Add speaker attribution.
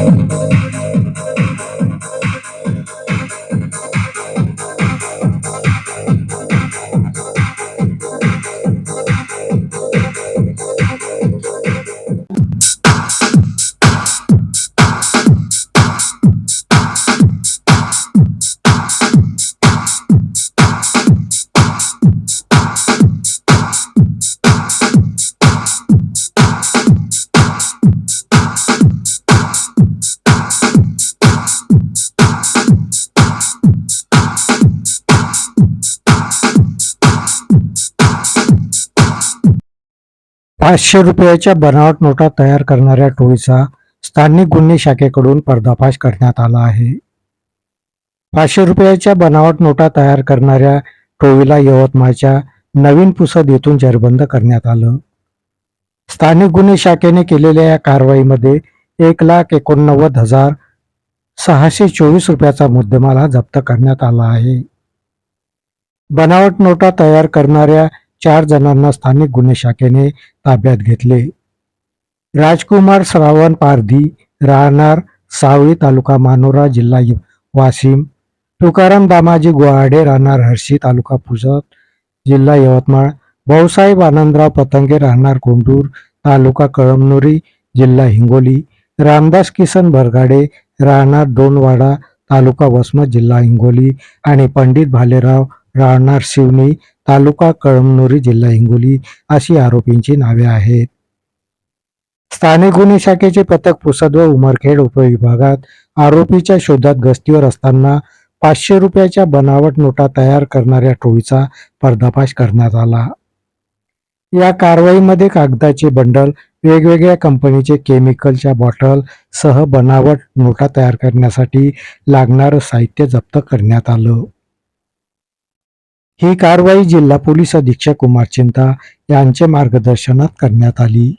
Speaker 1: Thank you. पाचशे रुपयाच्या बनावट नोटा तयार करणाऱ्या टोळीचा स्थानिक गुन्हे शाखेकडून पर्दाफाश करण्यात आला आहे. पाचशे रुपयाच्या बनावट नोटा तयार करणाऱ्या टोळीला यवतमाळच्या नवीन पुसद येथून जेरबंद करण्यात आलं. स्थानिक गुन्हे शाखेने केलेल्या या कारवाईमध्ये एक लाख एकोणनव्वद हजार सहाशे चोवीस रुपयाचा मुद्देमाल हा जप्त करण्यात आला आहे. बनावट नोटा तयार करणाऱ्या चार जणांना स्थानिक गुन्हे शाखेने ताब्यात घेतले. राजकुमार श्रावण पारधी राहणार सावळी तालुका मानोरा जिल्हा वाशिम. तुकाराम दामाजी गुहाडे राहणार हर्षी तालुका पुसद जिल्हा यवतमाळ. भाऊसाहेब आनंदराव पतंगे राहणार कोंडूर तालुका कळमनुरी जिल्हा हिंगोली. रामदास किसन बरगाडे राहणार दोनवाडा तालुका वसमत जिल्हा हिंगोली. आणि पंडित भालेराव राहणार शिवनी तालुका कळमनुरी जिल्हा हिंगोली अशी आरोपींची नावे आहेत. स्थानिक गुन्हे शाखेचे पथक पुसद व उमरखेड उपविभागात आरोपीच्या शोधात गस्तीवर असताना पाचशे रुपयाच्या बनावट नोटा तयार करणाऱ्या टोळीचा पर्दाफाश करण्यात आला. या कारवाईमध्ये कागदाचे बंडल वेगवेगळ्या कंपनीचे केमिकलच्या बॉटल सह बनावट नोटा तयार करण्यासाठी लागणारं साहित्य जप्त करण्यात आलं. ही कारवाई जिल्हा पोलीस अधीक्षक कुमार चिंता यांच्या मार्गदर्शनात करण्यात आली.